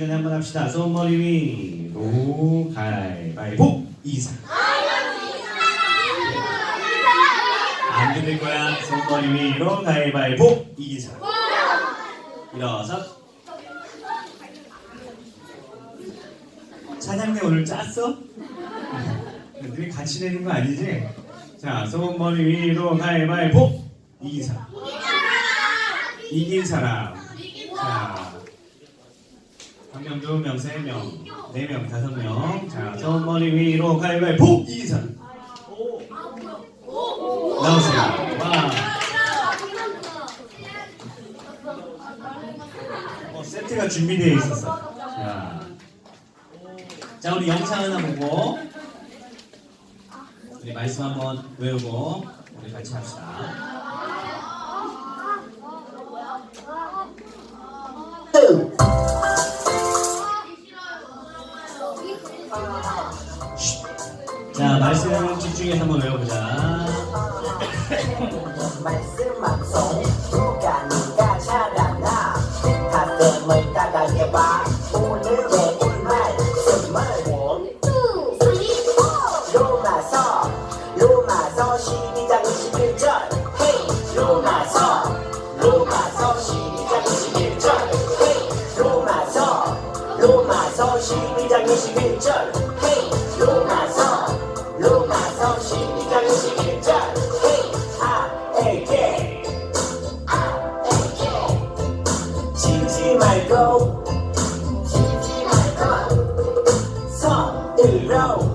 네, 한번 합시다. 손머리 위 로 가위바위보 이상. 안 들릴 거야. 손머리 위로 가위바위보 사람. 일어서. 사장님 오늘 짰어? 너희 같이 내는 거 아니지? 자, 손머리 위로 가위바위보 이긴 사람. 이긴 사람. 자, 한 명, 두 명, 세 명, 네 명, 다섯 명. 자, 손머리 위로 가위바위보 사람. 나오세요. 와. 어, 세트가 준비되어 있었어. 자, 자 우리 영상 하나 보고 우리 말씀 한번 외우고 우리 같이 합시다. 자, 말씀 집중해서 한번 외워보자. 말씀만송 누가 네가 잘하나 가슴을 따가게 봐 오늘의 우리말 말씀을 로마서 로마서 12장 21절 헤이 로마서 로마서 12장 21절 헤이 로마서 로마서 12장 21절 헤이 로마서 12장 21절 헤이 아에게 아에게 지지 말고 지지 말고 선으로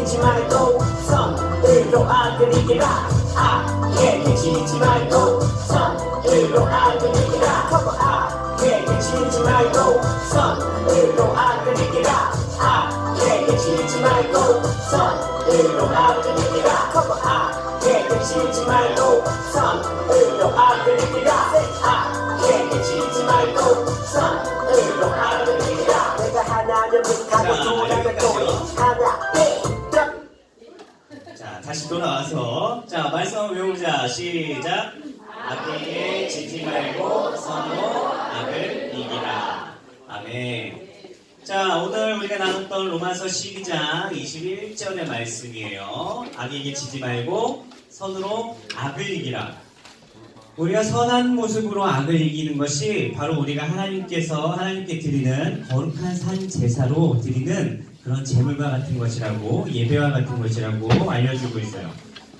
지지 말고 선으로 악을 이기라. 악에게 지지 말고 선으로 악을 이기라. 커버 악에게 지지 말고 선으로 악을 이기라. 악에게 지지 말고 선으로 악을 이기라. 커버 악에게 지지 말고 선으로 악을 이기라. 악에게 지지 말고 선으로 악을 이기라 돌아와서 자, 말씀 한번 외우자. 시작. 악에게 지지 말고 선으로 악을 이기라. 아멘. 자, 오늘 우리가 나눴던 로마서 12장 21절의 말씀이에요. 악에게 지지 말고 선으로 악을 이기라. 우리가 선한 모습으로 악을 이기는 것이 바로 우리가 하나님께서 하나님께 드리는 거룩한 산 제사로 드리는 그런 제물과 같은 것이라고 예배와 같은 것이라고 알려주고 있어요.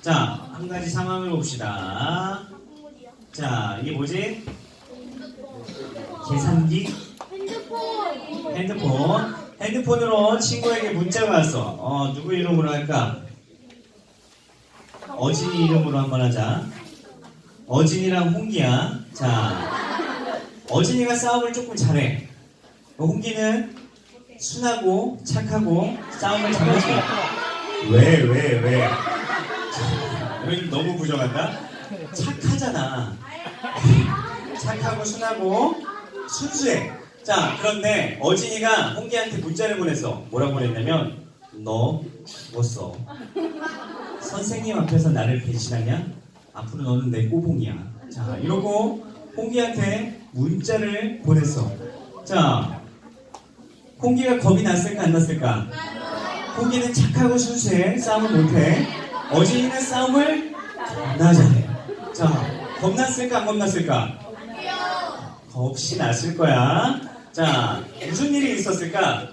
자, 한 가지 상황을 봅시다. 자, 이게 뭐지? 계산기? 핸드폰. 핸드폰으로 친구에게 문자가 왔어. 어, 누구 이름으로 할까? 어진이 이름으로 한번 하자. 어진이랑 홍기야. 자, 어진이가 싸움을 조금 잘해. 어, 홍기는 순하고 착하고 싸움을 잘하지. 왜, 왜, 왜? 왜 너무 부정한다? 착하잖아. 착하고 순하고 순수해. 자, 그런데 어진이가 홍기한테 문자를 보냈어. 뭐라고 보냈냐면, 너 죽었어. 선생님 앞에서 나를 배신하냐? 앞으로 너는 내 꼬봉이야. 자, 이러고 홍기한테 문자를 보냈어. 자, 홍기가 겁이 났을까 안 났을까? 홍기는 착하고 순수해. 싸움을 못해. 어진이는 싸움을 겁나 잘해. 자, 겁났을까 안 겁났을까? 겁이 났을 거야. 자, 무슨 일이 있었을까?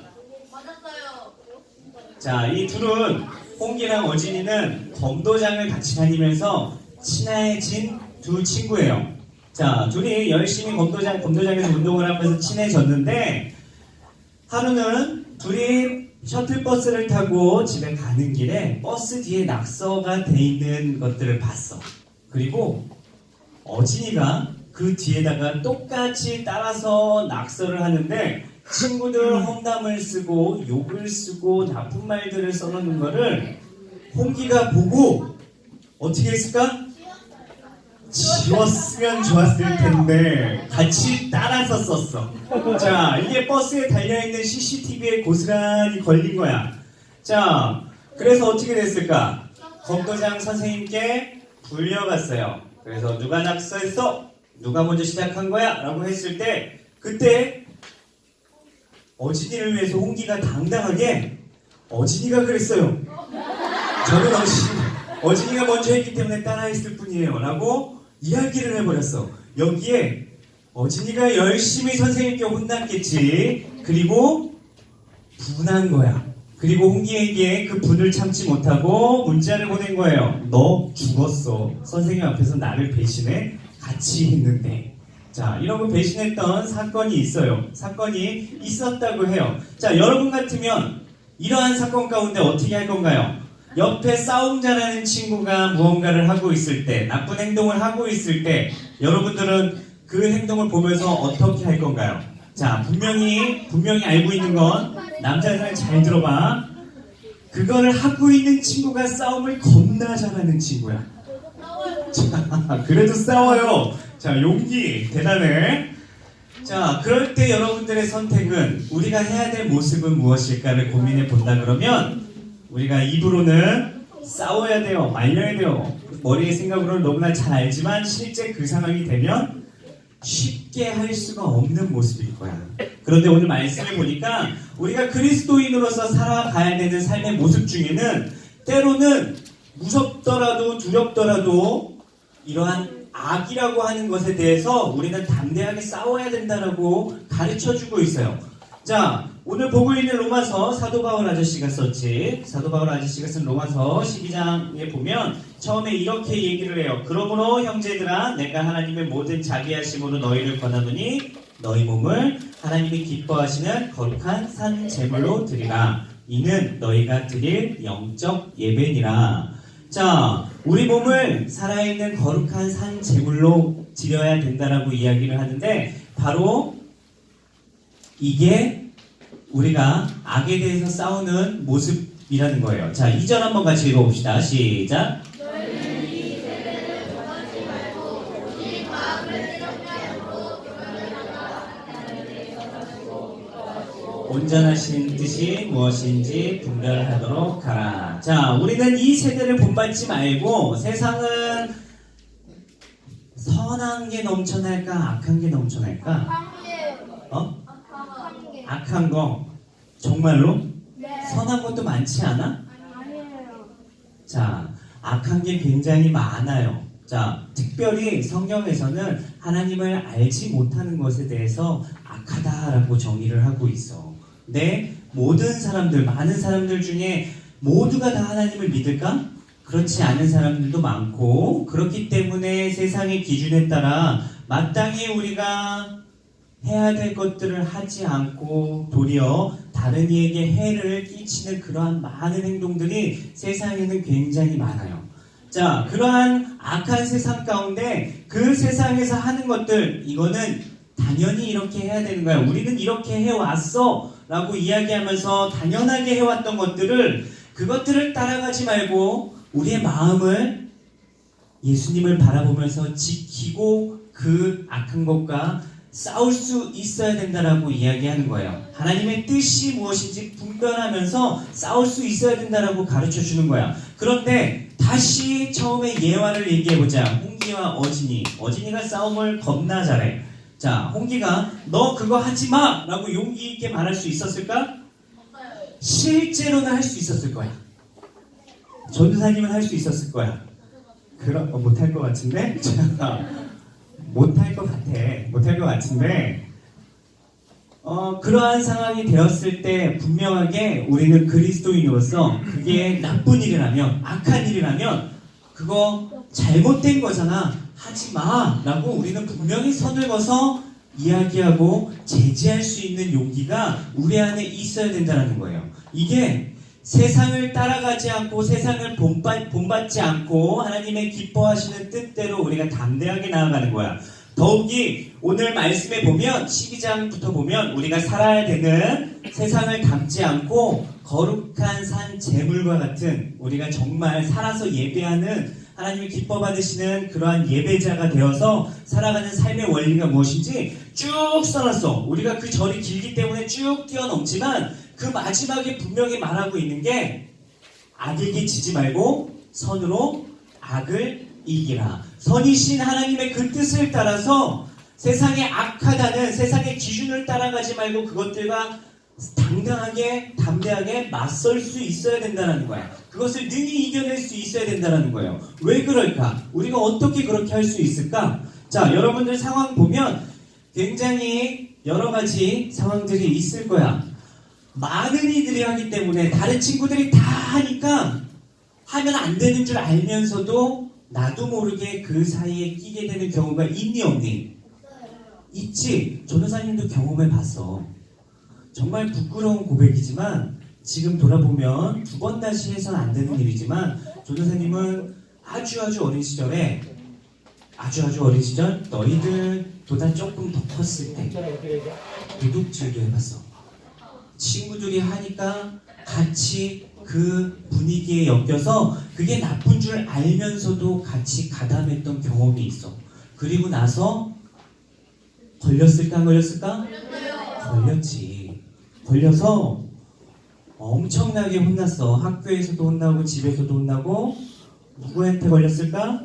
자, 이 둘은 홍기랑 어진이는 검도장을 같이 다니면서 친해진 두 친구예요. 자, 둘이 열심히 검도장, 검도장에서 운동을 하면서 친해졌는데, 하루는 둘이 셔틀버스를 타고 집에 가는 길에 버스 뒤에 낙서가 돼 있는 것들을 봤어. 그리고 어진이가 그 뒤에다가 똑같이 따라서 낙서를 하는데 친구들 험담을 쓰고 욕을 쓰고 나쁜 말들을 써놓는 거를 홍기가 보고 어떻게 했을까? 지웠으면 좋았을 텐데 같이 따라서 썼어. 자, 이게 버스에 달려있는 CCTV에 고스란히 걸린 거야. 자, 그래서 어떻게 됐을까? 검도장 선생님께 불려갔어요. 그래서 누가 낙서했어? 누가 먼저 시작한 거야? 라고 했을 때 그때 어진이를 위해서 홍기가 당당하게 어진이가 그랬어요. 저는 어진, 어진이가 먼저 했기 때문에 따라했을 뿐이에요. 라고 이야기를 해버렸어. 여기에 어 진이가 열심히 선생님께 혼났겠지. 그리고 분한 거야. 그리고 홍기에게 그 분을 참지 못하고 문자를 보낸 거예요. 너 죽었어. 선생님 앞에서 나를 배신해 같이 했는데. 자, 이런 거 배신했던 사건이 있어요. 사건이 있었다고 해요. 자, 여러분 같으면 이러한 사건 가운데 어떻게 할 건가요? 옆에 싸움 잘하는 친구가 무언가를 하고 있을 때, 나쁜 행동을 하고 있을 때, 여러분들은 그 행동을 보면서 어떻게 할 건가요? 자, 분명히, 분명히 알고 있는 건, 남자들 잘 들어봐. 그거를 하고 있는 친구가 싸움을 겁나 잘하는 친구야. 자, 그래도 싸워요. 자, 용기, 대단해. 자, 그럴 때 여러분들의 선택은 우리가 해야 될 모습은 무엇일까를 고민해 본다 그러면 우리가 입으로는 싸워야 돼요. 말려야 돼요. 머리의 생각으로는 너무나 잘 알지만 실제 그 상황이 되면 쉽게 할 수가 없는 모습일 거야. 그런데 오늘 말씀을 보니까 우리가 그리스도인으로서 살아가야 되는 삶의 모습 중에는 때로는 무섭더라도 두렵더라도 이러한 악이라고 하는 것에 대해서 우리는 담대하게 싸워야 된다라고 가르쳐 주고 있어요. 자, 오늘 보고 있는 로마서 사도 바울 아저씨가 썼지. 사도 바울 아저씨가 쓴 로마서 12장에 보면 처음에 이렇게 얘기를 해요. 그러므로 형제들아 내가 하나님의 모든 자비하심으로 너희를 권하노니 너희 몸을 하나님이 기뻐하시는 거룩한 산 제물로 드리라. 이는 너희가 드릴 영적 예배니라. 자, 우리 몸을 살아있는 거룩한 산 제물로 드려야 된다라고 이야기를 하는데 바로 이게 우리가 악에 대해서 싸우는 모습이라는 거예요. 자, 2절 한번 같이 읽어봅시다. 시작. 온전하신 뜻이 무엇인지 분별하도록 하라. 자, 우리는 이 세대를 본받지 말고 세상은 선한 게 넘쳐날까, 악한 게 넘쳐날까? 어? 악한 거 정말로 네. 선한 것도 많지 않아? 아니에요. 자, 악한 게 굉장히 많아요. 자, 특별히 성경에서는 하나님을 알지 못하는 것에 대해서 악하다라고 정의를 하고 있어. 근데 모든 사람들, 많은 사람들 중에 모두가 다 하나님을 믿을까? 그렇지 않은 사람들도 많고, 그렇기 때문에 세상의 기준에 따라 마땅히 우리가 해야 될 것들을 하지 않고 도리어 다른 이에게 해를 끼치는 그러한 많은 행동들이 세상에는 굉장히 많아요. 자, 그러한 악한 세상 가운데 그 세상에서 하는 것들, 이거는 당연히 이렇게 해야 되는 거야. 우리는 이렇게 해왔어. 라고 이야기하면서 당연하게 해왔던 것들을, 그것들을 따라가지 말고 우리의 마음을 예수님을 바라보면서 지키고 그 악한 것과 싸울 수 있어야 된다라고 이야기하는 거예요. 하나님의 뜻이 무엇인지 분별하면서 싸울 수 있어야 된다라고 가르쳐 주는 거야. 그런데 다시 처음에 예화를 얘기해 보자. 홍기와 어진이. 어진이가 싸움을 겁나 잘해. 자, 홍기가 너 그거 하지 마라고 용기 있게 말할 수 있었을까? 실제로는 할 수 있었을 거야. 전도사님은 할 수 있었을 거야. 그럼 어, 못할 것 같은데? 자, 못할 것 같아. 못할 것 같은데, 어, 그러한 상황이 되었을 때 분명하게 우리는 그리스도인으로서 그게 나쁜 일이라면, 악한 일이라면, 그거 잘못된 거잖아. 하지 마. 라고 우리는 분명히 그어서 이야기하고 제지할 수 있는 용기가 우리 안에 있어야 된다는 거예요. 이게 세상을 따라가지 않고 세상을 본받, 본받지 않고 하나님의 기뻐하시는 뜻대로 우리가 담대하게 나아가는 거야. 더욱이 오늘 말씀에 보면 12장부터 보면 우리가 살아야 되는 세상을 담지 않고 거룩한 산 제물과 같은 우리가 정말 살아서 예배하는 하나님이 기뻐 받으시는 그러한 예배자가 되어서 살아가는 삶의 원리가 무엇인지 쭉 써놨어. 우리가 그 절이 길기 때문에 쭉 뛰어넘지만 그 마지막에 분명히 말하고 있는 게 악에게 지지 말고 선으로 악을 이기라. 선이신 하나님의 그 뜻을 따라서 세상에 악하다는 세상의 기준을 따라가지 말고 그것들과 당당하게 담대하게 맞설 수 있어야 된다는 거야. 그것을 능히 이겨낼 수 있어야 된다는 거예요. 왜 그럴까? 우리가 어떻게 그렇게 할 수 있을까? 자, 여러분들 상황 보면 굉장히 여러 가지 상황들이 있을 거야. 많은 이들이 하기 때문에 다른 친구들이 다 하니까 하면 안 되는 줄 알면서도 나도 모르게 그 사이에 끼게 되는 경우가 있니 없니? 있지. 전도사님도 경험해 봤어. 정말 부끄러운 고백이지만 지금 돌아보면 두 번 다시 해서는 안 되는 일이지만 전도사님은 아주 아주 어린 시절에 아주 아주 어린 시절 너희들 보다 조금 더 컸을 때 도둑질도 해봤어. 친구들이 하니까 같이 그 분위기에 엮여서 그게 나쁜 줄 알면서도 같이 가담했던 경험이 있어. 그리고 나서 걸렸을까 안 걸렸을까? 걸렸지. 걸려서 엄청나게 혼났어. 학교에서도 혼나고 집에서도 혼나고 누구한테 걸렸을까?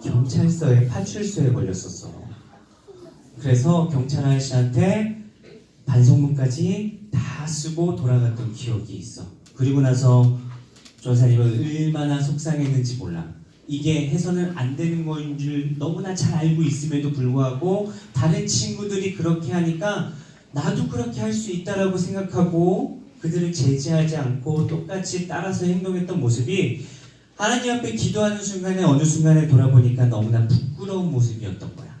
경찰서에 파출소에 걸렸었어. 그래서 경찰 아저씨한테 반성문까지 다 쓰고 돌아갔던 기억이 있어. 그리고 나서 조사님은 얼마나 속상했는지 몰라. 이게 해서는 안 되는 거인 줄 너무나 잘 알고 있음에도 불구하고 다른 친구들이 그렇게 하니까 나도 그렇게 할 수 있다라고 생각하고 그들을 제지하지 않고 똑같이 따라서 행동했던 모습이 하나님 앞에 기도하는 순간에 어느 순간에 돌아보니까 너무나 부끄러운 모습이었던 거야.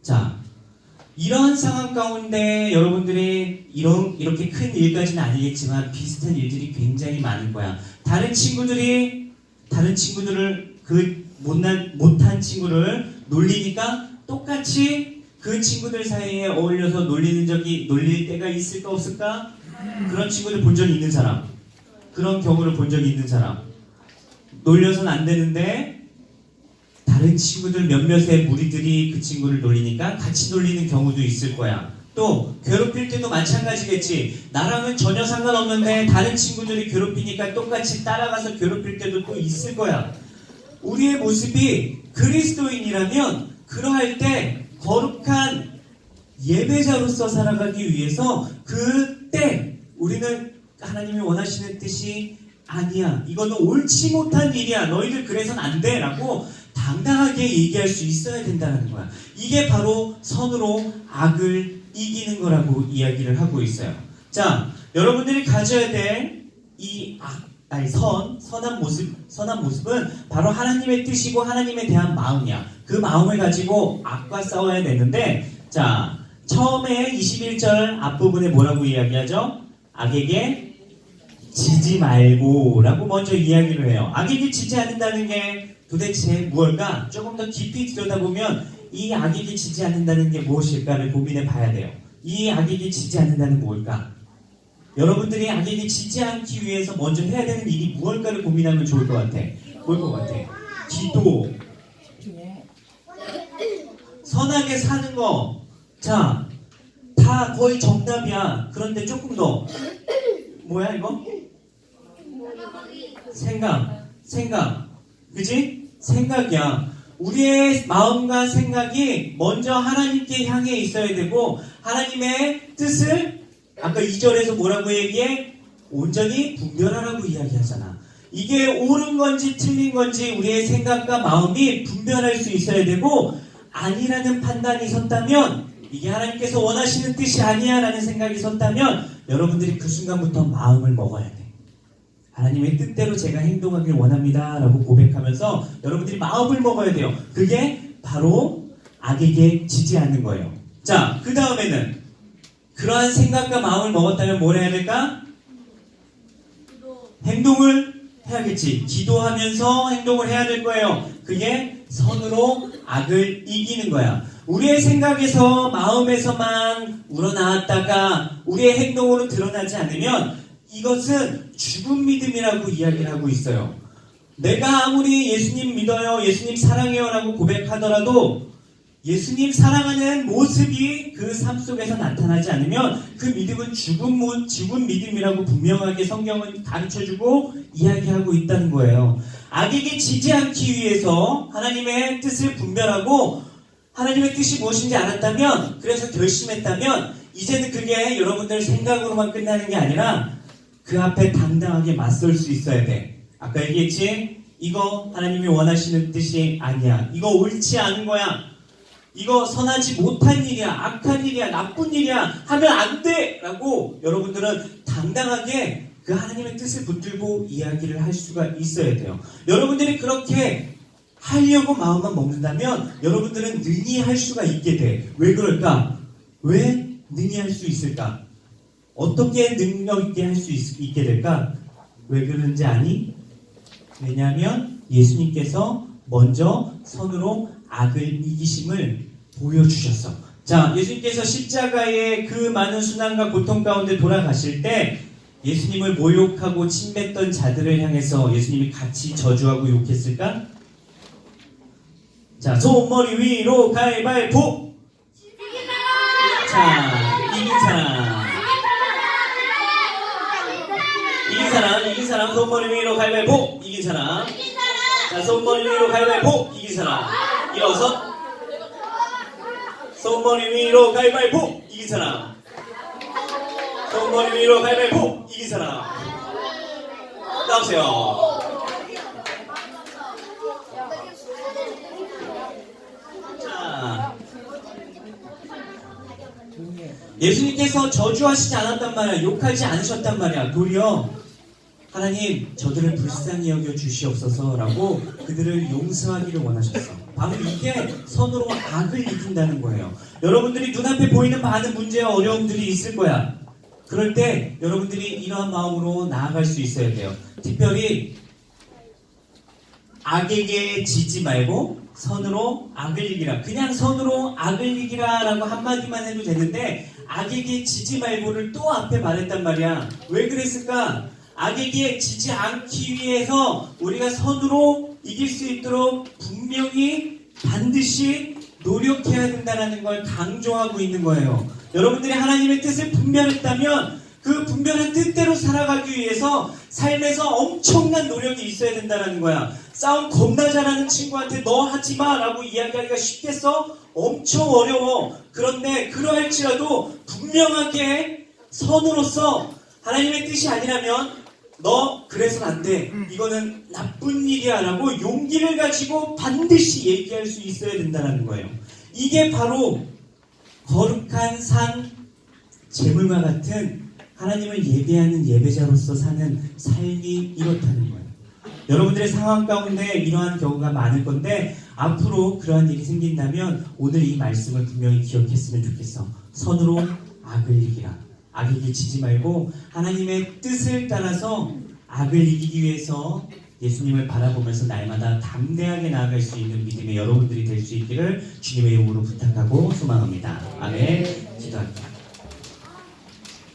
자, 이러한 상황 가운데 여러분들이 이런 이렇게 큰 일까지는 아니겠지만 비슷한 일들이 굉장히 많은 거야. 다른 친구들이 다른 친구들을 그 못난 못한 친구를 놀리니까 똑같이 그 친구들 사이에 어울려서 놀리는 적이 놀릴 때가 있을까 없을까? 그런 친구들 본 적이 있는 사람, 그런 경우를 본 적이 있는 사람, 놀려서는 안 되는데 다른 친구들 몇몇의 무리들이 그 친구를 놀리니까 같이 놀리는 경우도 있을 거야. 또 괴롭힐 때도 마찬가지겠지. 나랑은 전혀 상관없는데 다른 친구들이 괴롭히니까 똑같이 따라가서 괴롭힐 때도 또 있을 거야. 우리의 모습이 그리스도인이라면 그러할 때 거룩한 예배자로서 살아가기 위해서 그때 우리는 하나님이 원하시는 뜻이 아니야. 이거는 옳지 못한 일이야. 너희들 그래선 안 돼. 라고 당당하게 얘기할 수 있어야 된다는 거야. 이게 바로 선으로 악을 이기는 거라고 이야기를 하고 있어요. 자, 여러분들이 가져야 될 이 악, 아니 선, 선한 모습, 선한 모습은 바로 하나님의 뜻이고 하나님에 대한 마음이야. 그 마음을 가지고 악과 싸워야 되는데, 자, 처음에 21절 앞부분에 뭐라고 이야기하죠? 악에게 지지 말고 라고 먼저 이야기를 해요. 악에게 지지 않는다는 게 도대체 무엇일까? 조금 더 깊이 들여다보면 이 악에게 지지 않는다는 게 무엇일까를 고민해 봐야 돼요. 이 악에게 지지 않는다는 뭘까? 여러분들이 악에게 지지 않기 위해서 먼저 해야 되는 일이 무엇일까를 고민하면 좋을 것 같아. 뭘것 같아? 기도. 선하게 사는 거. 자, 다 거의 정답이야. 그런데 조금 더. 뭐야, 이거? 생각, 생각, 그지? 생각이야. 우리의 마음과 생각이 먼저 하나님께 향해 있어야 되고 하나님의 뜻을 아까 2절에서 뭐라고 얘기해? 온전히 분별하라고 이야기하잖아. 이게 옳은 건지 틀린 건지 우리의 생각과 마음이 분별할 수 있어야 되고 아니라는 판단이 섰다면 이게 하나님께서 원하시는 뜻이 아니야 라는 생각이 섰다면 여러분들이 그 순간부터 마음을 먹어야 돼. 하나님의 뜻대로 제가 행동하길 원합니다. 라고 고백하면서 여러분들이 마음을 먹어야 돼요. 그게 바로 악에게 지지 않는 거예요. 자, 그 다음에는 그러한 생각과 마음을 먹었다면 뭘 해야 될까? 행동을 해야겠지. 기도하면서 행동을 해야 될 거예요. 그게 선으로 악을 이기는 거야. 우리의 생각에서 마음에서만 우러나왔다가 우리의 행동으로 드러나지 않으면 이것은 죽은 믿음이라고 이야기를 하고 있어요. 내가 아무리 예수님 믿어요, 예수님 사랑해요 라고 고백하더라도 예수님 사랑하는 모습이 그 삶 속에서 나타나지 않으면 그 믿음은 죽은, 모- 죽은 믿음이라고 분명하게 성경은 가르쳐주고 이야기하고 있다는 거예요. 악에게 지지 않기 위해서 하나님의 뜻을 분별하고 하나님의 뜻이 무엇인지 알았다면 그래서 결심했다면 이제는 그게 여러분들 생각으로만 끝나는 게 아니라 그 앞에 당당하게 맞설 수 있어야 돼. 아까 얘기했지? 이거 하나님이 원하시는 뜻이 아니야. 이거 옳지 않은 거야. 이거 선하지 못한 일이야. 악한 일이야. 나쁜 일이야. 하면 안 돼! 라고 여러분들은 당당하게 그 하나님의 뜻을 붙들고 이야기를 할 수가 있어야 돼요. 여러분들이 그렇게 하려고 마음만 먹는다면 여러분들은 능히 할 수가 있게 돼. 왜 그럴까? 왜 능히 할 수 있을까? 어떻게 능력 있게 할 수 있게 될까? 왜 그런지 아니? 왜냐하면 예수님께서 먼저 선으로 악을 이기심을 보여주셨어. 자, 예수님께서 십자가의 그 많은 순환과 고통 가운데 돌아가실 때 예수님을 모욕하고 침뱉던 자들을 향해서 예수님이 같이 저주하고 욕했을까? 자, 손머리 위로 가위바위보! 자, 이긴 사람. 이긴 사람, 이긴 사람, 손머리 위로 가위바위보! 이긴 사람. 자, 손머리 위로 가위바위보! 이긴 사람. 일어서. 손머리 위로 가위바위보! 이긴 사람. 손머리 위로 가위바위보! 이긴 사람. 나오세요. 자. 예수님께서 저주하시지 않았단 말이야. 욕하지 않으셨단 말이야. 도리어 하나님 저들을 불쌍히 여겨 주시옵소서라고 그들을 용서하기를 원하셨어. 바로 이게 선으로 악을 이긴다는 거예요. 여러분들이 눈앞에 보이는 많은 문제와 어려움들이 있을 거야. 그럴 때 여러분들이 이러한 마음으로 나아갈 수 있어야 돼요. 특별히 악에게 지지 말고 선으로 악을 이기라. 그냥 선으로 악을 이기라 라고 한마디만 해도 되는데 악에게 지지 말고를 또 앞에 말했단 말이야. 왜 그랬을까? 악에게 지지 않기 위해서 우리가 선으로 이길 수 있도록 분명히 반드시 노력해야 된다는 걸 강조하고 있는 거예요. 여러분들이 하나님의 뜻을 분별했다면 그 분별한 뜻대로 살아가기 위해서 삶에서 엄청난 노력이 있어야 된다는 거야. 싸움 겁나 잘하는 친구한테 너 하지 마 라고 이야기하기가 쉽겠어? 엄청 어려워. 그런데 그러할지라도 분명하게 선으로서 하나님의 뜻이 아니라면 너 그래서는 안 돼. 이거는 나쁜 일이야 라고 용기를 가지고 반드시 얘기할 수 있어야 된다는 거예요. 이게 바로 거룩한 산 재물과 같은 하나님을 예배하는 예배자로서 사는 삶이 이렇다는 거예요. 여러분들의 상황 가운데 이러한 경우가 많을 건데 앞으로 그러한 일이 생긴다면 오늘 이 말씀을 분명히 기억했으면 좋겠어. 선으로 악을 이기라. 악에게 지지 말고 하나님의 뜻을 따라서 악을 이기기 위해서 예수님을 바라보면서 날마다 담대하게 나아갈 수 있는 믿음의 여러분들이 될 수 있기를 주님의 이름으로 부탁하고 소망합니다. 아멘. 기도할게요.